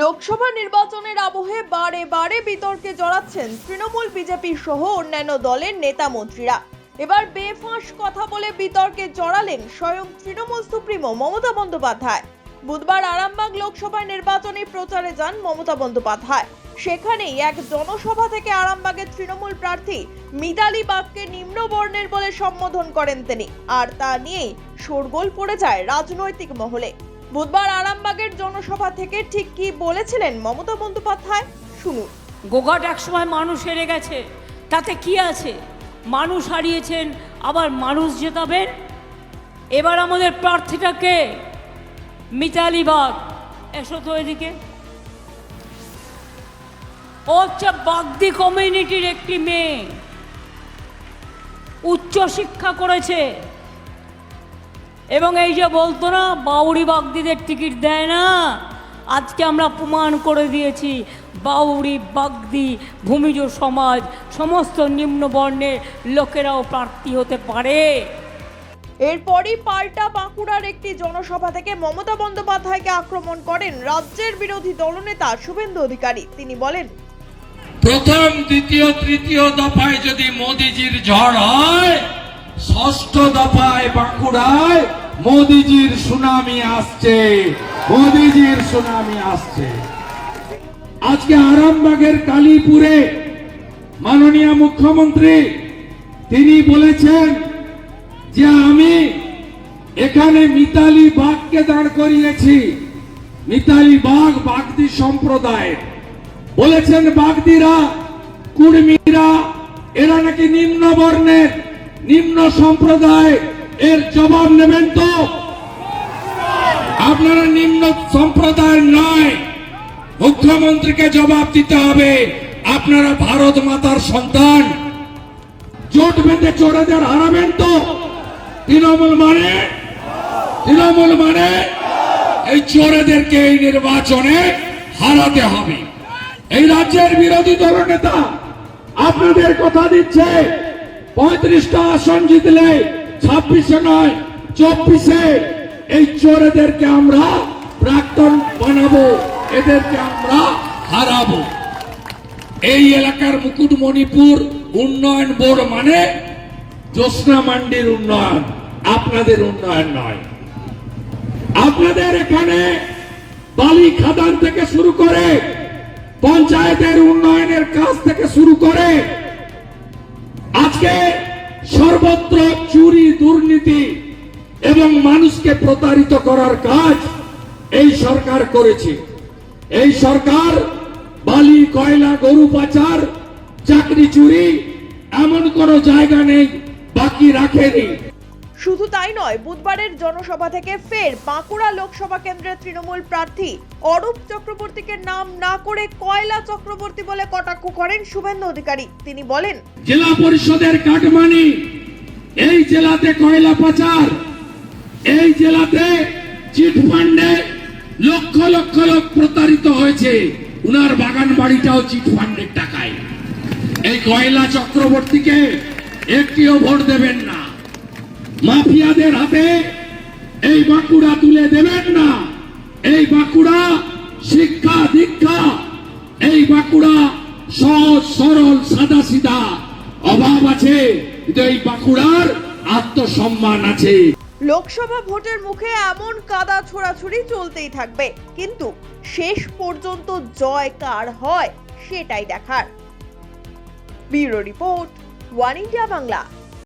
লোকসভা নির্বাচনের আবহে বারে বারে বিতর্কে জড়াচ্ছেন তৃণমূল বিজেপি সহ অন্যান্য দলের নেতা মন্ত্রীরা। এবার বেফাঁস কথা বলে বিতর্কে জড়ালেন স্বয়ং তৃণমূল সুপ্রিমো মমতা বন্দ্যোপাধ্যায়। বুধবার আরামবাগ লোকসভা নির্বাচনী প্রচারে যান মমতা বন্দ্যোপাধ্যায়। সেখানেই এক জনসভা থেকে আরামবাগের তৃণমূল প্রার্থী মিতালি বাগকে নিম্ন বর্ণের বলে সম্বোধন করেন তিনি। আর তা নিয়েই শোরগোল পড়ে যায় রাজনৈতিক মহলে। বুধবার আরামবাগের জনসভা থেকে ঠিক কি বলেছিলেন মমতা বন্দ্যোপাধ্যায়? শুনুন। গোঘাট একসময় মানুষ হেরে গেছে। তাতে কি আছে? মানুষ হারিয়েছেন, আবার মানুষ জেতাবেন? এবার আমাদের প্রার্থীটাকে মিতালি বাগ। এসো তো এদিকে। ও হচ্ছে বাগদি কমিউনিটির একটি মেয়ে। উচ্চ শিক্ষা করেছে। এবং এই যে বলতো না বাউরি বাগদিদের টিকিট দেয় না? আজকে আমরা প্রমাণ করে দিয়েছি বাউরি বাগদি ভূমিজ সমাজ সমস্ত নিম্ন বর্ণের লোকেরাও প্রার্থী হতে পারে। এরপরই পাল্টা বাঁকুড়ার একটি জনসভা থেকে মমতা বন্দ্যোপাধ্যায়কে আক্রমণ করেন রাজ্যের বিরোধী দলনেতা শুভেন্দু অধিকারী। তিনি বলেন প্রথম দ্বিতীয় তৃতীয় দফায় যদি মোদিজির ঝড় হয় ষষ্ঠ দফায় বাঁকুড়ায় মোদিজির সুনামি আসছে। মোদিজির সুনামি আসছে। আজকে আরামবাগের কালীপুরে মাননীয় মুখ্যমন্ত্রী, তিনি বলেছেন যে আমি এখানে মিতালি বাঘকে দাঁড় করিয়েছি। মিতালি বাঘ বাগদি সম্প্রদায়ের বলেছেন বাগদিরা, কুর্মীরা, এরা নাকি নিম্ন বর্ণের নিম্ন সম্প্রদায় এর জবাব নেবেন তো? আপনারা নিম্ন সম্প্রদায়ের নয়। মুখ্যমন্ত্রীকে জবাব দিতে হবে, আপনারা ভারত মাতার সন্তান। জোট বেঁধে চোরেদের হারাবেন তো? তৃণমূল মানে? তৃণমূল মানে? এই চোরেদেরকে এই নির্বাচনে হারাতে হবে। এই রাজ্যের বিরোধী দল নেতা আপনাদের কথা দিচ্ছে। পঁয়ত্রিশটা আসন জিতলে ছাব্বিশে নয়, চব্বিশে। এই চোরেদেরকে আমরা প্রাক্তন বানাবো, এদেরকে আমরা হারাবো। এই এলাকার মুকুটমণিপুর উন্নয়ন বোর্ড মানে জ্যোৎস্না মান্ডির উন্নয়ন, আপনাদের উন্নয়ন নয়। আপনাদের এখানে বালি খাদান থেকে শুরু করে পঞ্চায়েতের উন্নয়নের কাজ থেকে শুরু করে দুর্নীতি এবং মানুষকে প্রতারিত করার কাজ এই সরকার করেছে। এই সরকার বালি কয়লা গরু পাচার চাকরি চুরি এমন কোনো জায়গা নেই বাকি রাখেনি। শুধু তাই নয় বুধবারের জনসভা থেকে ফের বাঁকুড়া লোকসভা কেন্দ্রের তৃণমূল প্রার্থী অরূপ চক্রবর্তীকে নাম না করে কয়লা চক্রবর্তী বলে কটাক্ষ করেন শুভেন্দু অধিকারী। তিনি বলেন জেলা পরিষদের কাটমানি এই জেলাতে কয়লা পাচার, এই জেলাতে চিটফান্ডে লক্ষ লক্ষ লোক প্রতারিত হয়েছে। উনার বাগান বাড়িটাও চিটফান্ডের টাকায়। এই কয়লা চক্রবর্তীকে একটিও ভোট দেবেন না। মাফিয়াদের হাতে এই বাঁকুড়া তুলে দেবেন না। এই বাঁকুড়া শিক্ষা দীক্ষা, এই বাঁকুড়া সহজ সরল সাদা সিধা অভাব আছে। এই বাঁকুড়ার আত্মসম্মান আছে। লোকসভা ভোটের মুখে এমন কাদা ছোড়াছুড়ি চলতেই থাকবে। কিন্তু শেষ পর্যন্ত জয় কার হয়, সেটাই দেখার। Bureau report, One India Bangla.